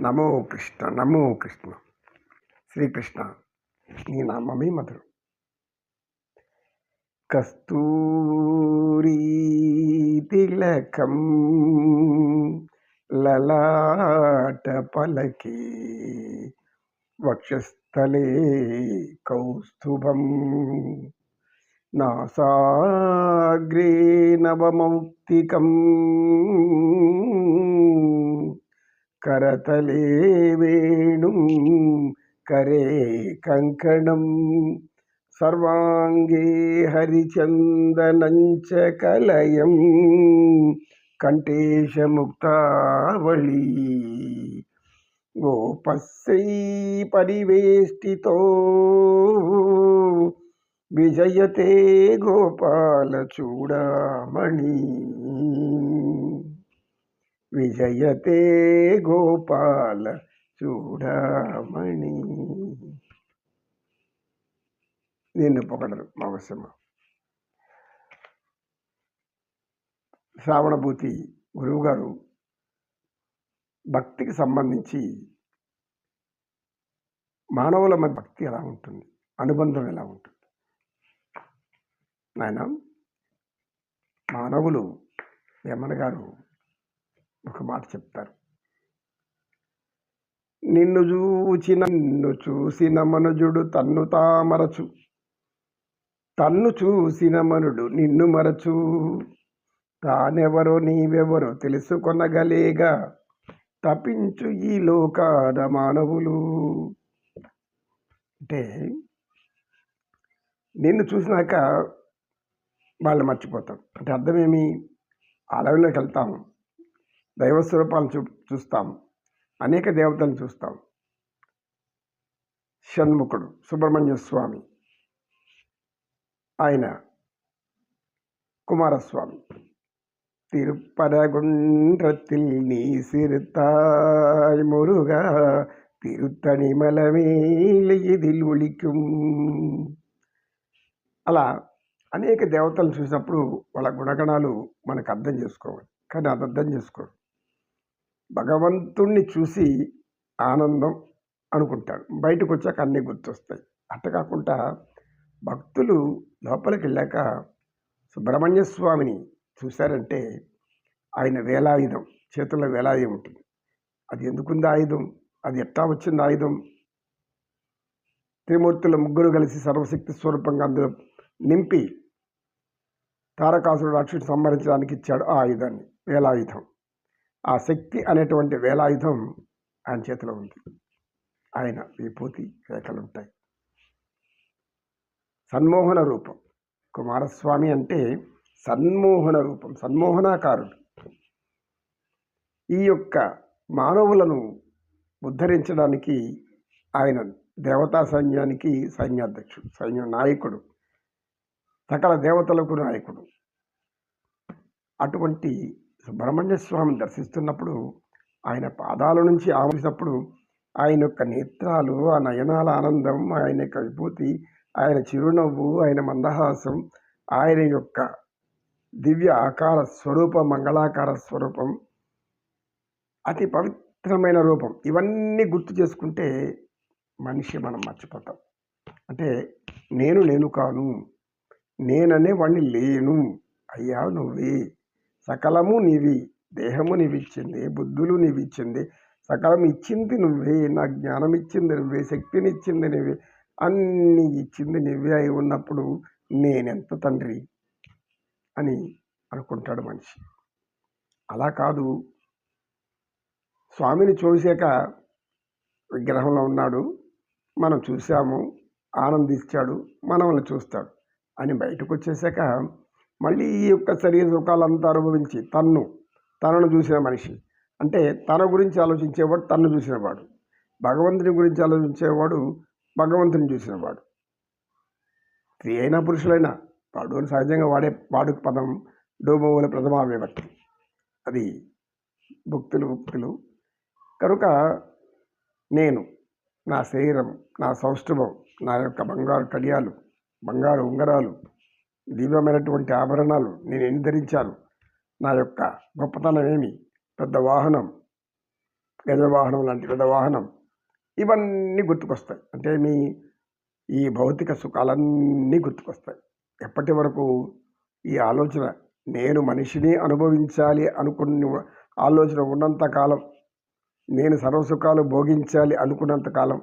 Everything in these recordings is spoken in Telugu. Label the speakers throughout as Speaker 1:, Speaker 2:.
Speaker 1: నమో కృష్ణ నమో కృష్ణ. శ్రీకృష్ణ నీ నామమే మధురం. కస్తూరి తిలకం లలాట పలకే వక్షస్థలే కౌస్తుభం. నాసాగ్రే నవమౌక్తికం കരതലേ വേണു കരേ കങ്കണം. സർവാംഗേ ഹരിചന്ദനഞ്ച കലയം കണ്ടേശമുക്താവളി ഗോപസ്രീ പരിവേഷ്ടിതോ വിജയത്തെ ഗോപാലചൂടാമണി విజయతే గోపాల చూడమణి. నిన్ను పొగడరు మవసమ శ్రావణభూతి గురువుగారు భక్తికి సంబంధించి మానవుల మధ్య భక్తి ఎలా ఉంటుంది? అనుబంధం ఎలా ఉంటుంది? ఆయన మానవులు యమన గారు ఒక మాట చెప్తారు. నిన్ను చూచిన నిన్ను చూసిన మనుజుడు తన్ను తామరచు తన్ను చూసిన మనుడు నిన్ను మరచు. తానెవరో నీవెవరో తెలుసుకొనగలేగా. తపించు ఈ లోకాన మానవులు. అంటే నిన్ను చూసినాక వాళ్ళు మర్చిపోతాం. అంటే అర్థమేమి? అడవిలోకి వెళ్తాం దైవ స్వరూపాలను చూ చూస్తాం అనేక దేవతలను చూస్తాం షణ్ముఖుడు సుబ్రహ్మణ్య స్వామి ఆయన కుమారస్వామి திருப்பரகுன்றத்தில் நீ சிறுத்தாய் முருகா திருத்தணி మలమేలి ఇదిల్ ఒలికుం అలా అనేక దేవతలను చూసినప్పుడు వాళ్ళ గుణగణాలు మనకు అర్థం చేసుకోవాలి కానీ అది అర్థం చేసుకోరు భగవంతుణ్ణి చూసి ఆనందం అనుకుంటాడు. బయటకు వచ్చాక అన్నీ గుర్తొస్తాయి. అట్ట కాకుండా భక్తులు లోపలికి వెళ్ళాక సుబ్రహ్మణ్య స్వామిని చూశారంటే ఆయన వేలాయుధం చేతుల్లో వేలాయుధం ఉంటుంది. అది ఎందుకుంది ఆయుధం? అది ఎట్లా వచ్చింది ఆయుధం? త్రిమూర్తుల ముగ్గురు కలిసి సర్వశక్తి స్వరూపంగా అందులో నింపి తారకాసుడు రాక్షసుడు సంహరించడానికి ఇచ్చాడు ఆ ఆయుధాన్ని వేలాయుధం. ఆ శక్తి అనేటువంటి వేలాయుధం ఆయన చేతిలో ఉంది. ఆయన విభూతి రేఖలు ఉంటాయి. సన్మోహన రూపం. కుమారస్వామి అంటే సన్మోహన రూపం సన్మోహనాకారుడు. ఈ యొక్క మానవులను ఉద్ధరించడానికి ఆయన దేవతా సైన్యానికి సైన్యాధ్యక్షుడు సైన్య నాయకుడు సకల దేవతలకు నాయకుడు. అటువంటి సుబ్రహ్మణ్య స్వామిని దర్శిస్తున్నప్పుడు ఆయన పాదాల నుంచి ఆవరించినప్పుడు ఆయన యొక్క నేత్రాలు ఆ నయనాల ఆనందం ఆయన యొక్క విభూతి ఆయన చిరునవ్వు ఆయన మందహాసం ఆయన యొక్క దివ్య ఆకార స్వరూపం మంగళాకార స్వరూపం అతి పవిత్రమైన రూపం ఇవన్నీ గుర్తు చేసుకుంటే మనిషి మనం మర్చిపోతాం. అంటే నేను నేను కాను నేననే వాణ్ణి లేను అయ్యా నువ్వే. సకలము నీవి దేహము నీవిచ్చింది బుద్ధులు నీవిచ్చింది సకలం ఇచ్చింది నువ్వే నా జ్ఞానం ఇచ్చింది నువ్వే శక్తిని ఇచ్చింది నువ్వే అన్నీ ఇచ్చింది నువ్వే అయి ఉన్నప్పుడు నేనెంత తండ్రి? అని అనుకుంటాడు మనిషి. అలా కాదు. స్వామిని చూసాక విగ్రహంలో ఉన్నాడు. మనం చూసాము ఆనందిస్తాడు మనల్ని చూస్తాడు అని బయటకు వచ్చేసాక మళ్ళీ ఈ యొక్క శరీర సుఖాలంతా అనుభవించి తన్ను తనను చూసిన మనిషి. అంటే తన గురించి ఆలోచించేవాడు తన్ను చూసినవాడు. భగవంతుని గురించి ఆలోచించేవాడు భగవంతుని చూసినవాడు. స్త్రీ అయినా పురుషులైనా వాడు సహజంగా వాడే వాడుక పదం డోబోవుల ప్రథమ విభక్తి అది భక్తులు భక్తులు. కనుక నేను నా శరీరం నా సౌష్ఠవం నా యొక్క బంగారు కడియాలు బంగారు ఉంగరాలు దివ్యమైనటువంటి ఆభరణాలు నేను ఎన్ని ధరించాను? నా యొక్క గొప్పతనం ఏమి? పెద్ద వాహనం గజవాహనం లాంటి పెద్ద వాహనం ఇవన్నీ గుర్తుకొస్తాయి. అంటే మీ ఈ భౌతిక సుఖాలన్నీ గుర్తుకొస్తాయి. ఎప్పటి వరకు ఈ ఆలోచన నేను మనిషిని అనుభవించాలి అనుకున్న ఆలోచన ఉన్నంత కాలం నేను సర్వసుఖాలు భోగించాలి అనుకున్నంత కాలం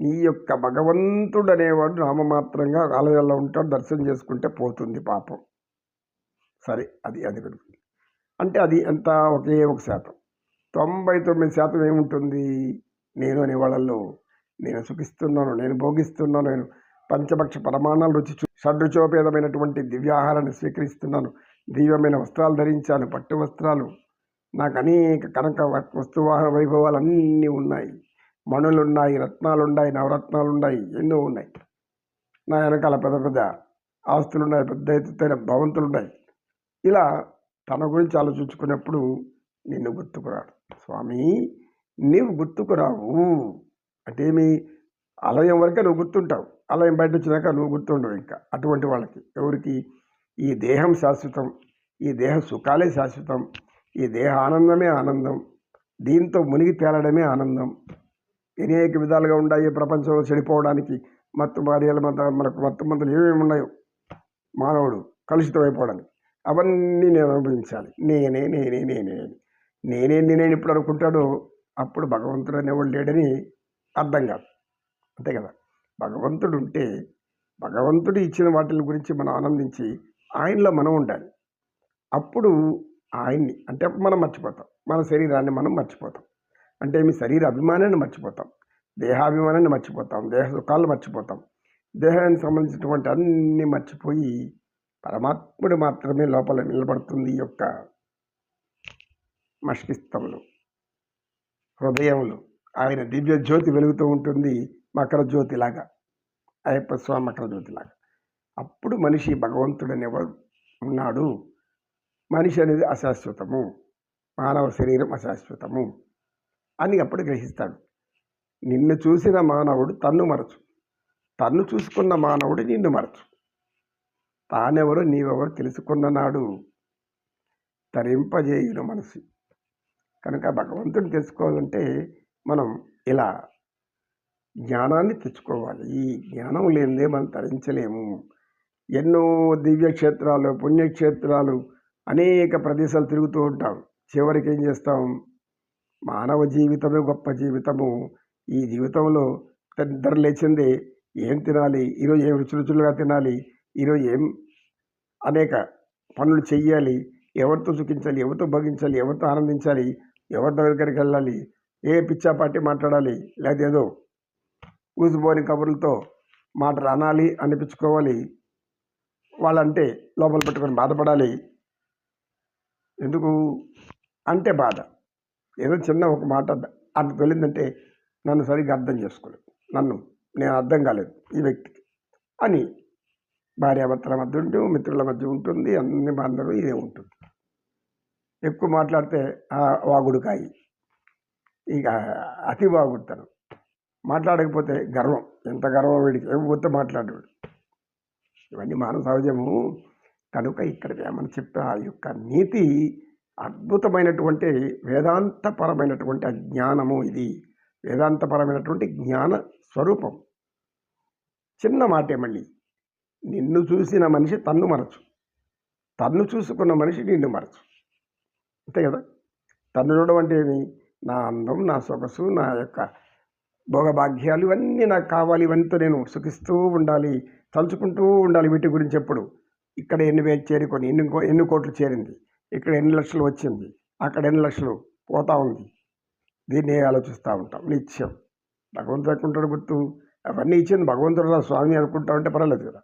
Speaker 1: ఈ యొక్క భగవంతుడు అనేవాడు నామమాత్రంగా ఆలయాల్లో ఉంటాడు దర్శనం చేసుకుంటే పోతుంది పాపం. సరే అది అది అంటే అది ఎంత ఒకే ఒక శాతం. తొంభై తొమ్మిది శాతం ఏముంటుంది? నేను అనే వాళ్ళల్లో నేను సుఖిస్తున్నాను నేను భోగిస్తున్నాను నేను పంచభక్ష పరమాణాలు రుచి చూ షడ్రుచోపేదమైనటువంటి దివ్యాహారాన్ని స్వీకరిస్తున్నాను దివ్యమైన వస్త్రాలు ధరించాను పట్టు వస్త్రాలు నాకు అనేక కనక వస్తువాహన వైభవాలు అన్నీ ఉన్నాయి. మణులు ఉన్నాయి రత్నాలు ఉన్నాయి నవరత్నాలు ఉన్నాయి ఎన్నో ఉన్నాయి. నా వెనకాల పెద్ద పెద్ద ఆస్తులు ఉన్నాయి పెద్ద ఎత్తుతైన భవంతులు ఉన్నాయి ఇలా తన గురించి ఆలోచించుకున్నప్పుడు నిన్ను గుర్తుకురాడు. స్వామి నీవు గుర్తుకురావు. అంటే ఏమి? ఆలయం వరకే నువ్వు గుర్తుంటావు. ఆలయం బయట వచ్చినాక నువ్వు గుర్తుండవు ఇంకా. అటువంటి వాళ్ళకి ఎవరికి? ఈ దేహం శాశ్వతం ఈ దేహ సుఖాలే శాశ్వతం ఈ దేహ ఆనందమే ఆనందం దీంతో మునిగి తేలడమే ఆనందం. అనేక విధాలుగా ఉన్నాయి ప్రపంచంలో చెడిపోవడానికి. మత్తు భార్యల మత మనకు మత్తు మందులు ఏమేమి ఉన్నాయో మానవుడు కలుషితం అయిపోవడానికి అవన్నీ నేను అనుభవించాలి. నేనే నేనే నేనే నేనే నేనే ఇప్పుడు అనుకుంటాడో అప్పుడు భగవంతుడు అనేవాడు లేడని అర్థం కాదు. అంతే కదా? భగవంతుడు ఉంటే భగవంతుడు ఇచ్చిన వాటిని గురించి మనం ఆనందించి ఆయనలో మనం ఉండాలి. అప్పుడు ఆయన్ని అంటే మనం మర్చిపోతాం. మన శరీరాన్ని మనం మర్చిపోతాం. అంటే మీ శరీర అభిమానాన్ని మర్చిపోతాం. దేహాభిమానాన్ని మర్చిపోతాం. దేహ సుఖాలు మర్చిపోతాం. దేహానికి సంబంధించినటువంటి అన్ని మర్చిపోయి పరమాత్ముడు మాత్రమే లోపల నిలబడుతుంది యొక్క మష్కిస్తములు హృదయంలో. ఆయన దివ్య జ్యోతి వెలుగుతూ ఉంటుంది. మకర జ్యోతిలాగా అయ్యప్ప స్వామి మకర జ్యోతిలాగా అప్పుడు మనిషి భగవంతుడు అనేవాడు ఉన్నాడు? మనిషి అనేది అశాశ్వతము. మానవ శరీరం అశాశ్వతము. అని అప్పుడు గ్రహిస్తాడు. నిన్ను చూసిన మానవుడు తన్ను మరచు. తన్ను చూసుకున్న మానవుడు నిన్ను మరచు. తానెవరో నీవెవరో తెలుసుకున్న నాడు తరింపజేయును మనసు. కనుక భగవంతుడిని తెలుసుకోవాలంటే మనం ఇలా జ్ఞానాన్ని తెచ్చుకోవాలి. ఈ జ్ఞానం లేనిదే మనం తరించలేము. ఎన్నో దివ్యక్షేత్రాలు పుణ్యక్షేత్రాలు అనేక ప్రదేశాలు తిరుగుతూ ఉంటాం. చివరికి ఏం చేస్తాం? మానవ జీవితమే గొప్ప జీవితము. ఈ జీవితంలో నిద్ర లేచింది ఏం తినాలి? ఈరోజు ఏం రుచి రుచులుగా తినాలి? ఈరోజు ఏం అనేక పనులు చెయ్యాలి? ఎవరితో సుఖించాలి? ఎవరితో భోగించాలి? ఎవరితో ఆనందించాలి? ఎవరి దగ్గరికి వెళ్ళాలి? ఏ పిచ్చాపాటి మాట్లాడాలి? లేదా ఏదో ఊసిపోని కబుర్లతో మాటలు అనాలి అనిపించుకోవాలి. వాళ్ళంటే లోపల పెట్టుకొని బాధపడాలి. ఎందుకు? అంటే బాధ. ఏదో చిన్న ఒక మాట అంత వెళ్ళిందంటే నన్ను సరిగ్గా అర్థం చేసుకోలేదు. నన్ను నేను అర్థం కాలేదు ఈ వ్యక్తికి అని భార్యాభర్తల మధ్య ఉంటూ మిత్రుల మధ్య ఉంటుంది అన్ని అందరూ ఇదే ఉంటుంది. ఎక్కువ మాట్లాడితే వాగుడుకాయి. ఇక అతి బాగుంటాను మాట్లాడకపోతే గర్వం. ఎంత గర్వం వీడికి? ఏమిపోతే మాట్లాడేవాడు ఇవన్నీ మానవ సహజము. కనుక ఇక్కడ మనం చెప్పే ఆ యొక్క నీతి అద్భుతమైనటువంటి వేదాంతపరమైనటువంటి జ్ఞానము ఇది. వేదాంతపరమైనటువంటి జ్ఞాన స్వరూపం. చిన్న మాటే మళ్ళీ. నిన్ను చూసిన మనిషి తన్ను మరచు. తన్ను చూసుకున్న మనిషి నిన్ను మరచు. అంతే కదా? తన్ను చూడడం అంటే ఏమి? నా అందం నా సొగసు నా యొక్క భోగభాగ్యాలు ఇవన్నీ నాకు కావాలి ఇవంతా నేను సుఖిస్తూ ఉండాలి తలుచుకుంటూ ఉండాలి వీటి గురించి ఎప్పుడు. ఇక్కడ ఎన్ని వేలు చేరుకొని ఎన్ని ఎన్ని కోట్లు చేరింది? ఇక్కడ ఎన్ని లక్షలు వచ్చింది? అక్కడ ఎన్ని లక్షలు పోతా ఉంది? దీన్ని ఆలోచిస్తూ ఉంటాం నిత్యం. భగవంతుడు అనుకుంటాడు గుర్తు. అవన్నీ ఇచ్చింది భగవంతుడు స్వామి అనుకుంటా ఉంటే పర్వాలేదు కదా.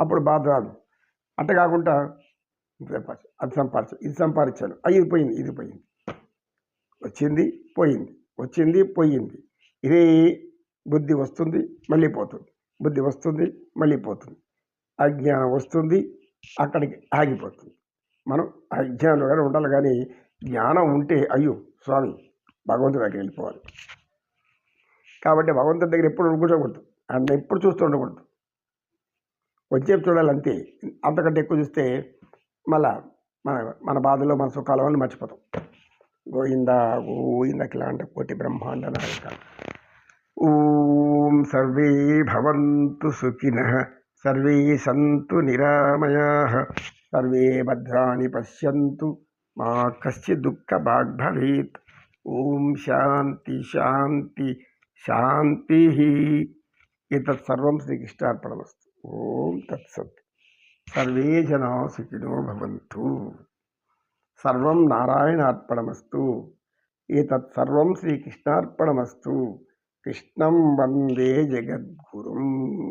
Speaker 1: అప్పుడు బాధ రాదు. అట్ట కాకుండా అది సంపాదించ ఇది సంపాదించాను. అది పోయింది ఇది పోయింది. వచ్చింది పోయింది. వచ్చింది పోయింది. ఇదే బుద్ధి వస్తుంది మళ్ళీ పోతుంది. బుద్ధి వస్తుంది మళ్ళీ పోతుంది. అజ్ఞానం వస్తుంది అక్కడికి ఆగిపోతుంది. మనం అజ్ఞానంగానే ఉండాలి కానీ జ్ఞానం ఉంటే అయ్యో స్వామి భగవంతుడి దగ్గరికి వెళ్ళిపోవాలి. కాబట్టి భగవంతుడి దగ్గర ఎప్పుడు కూర్చోకూడదు. ఆయన ఎప్పుడు చూస్తూ ఉండకూడదు. వచ్చేపు చూడాలి అంతే. అంతకంటే ఎక్కువ చూస్తే మళ్ళా మన మన బాధలో మన సుఖాల వల్ల మర్చిపోతాం. గోవింద గోయింద కిలాంట కోటి బ్రహ్మాండ నాయక ఓం సర్వే భవంతు సుఖిన సర్వే సంతు నిరామయా. సర్వే భద్రాణి పశ్యంతు మా కశ్చిత్ దుఃఖ భాగ్భవేత్ ఓం శాంతి శాంతి శాంతి ఏతత్ సర్వం శ్రీకృష్ణార్పణమస్తు. ఓం తత్సత్ సర్వే జనా సుఖినో భవంతు. సర్వం నారాయణార్పణమస్తు. ఏతత్ సర్వం శ్రీకృష్ణార్పణమస్తు. కృష్ణం వందే జగద్గురుం.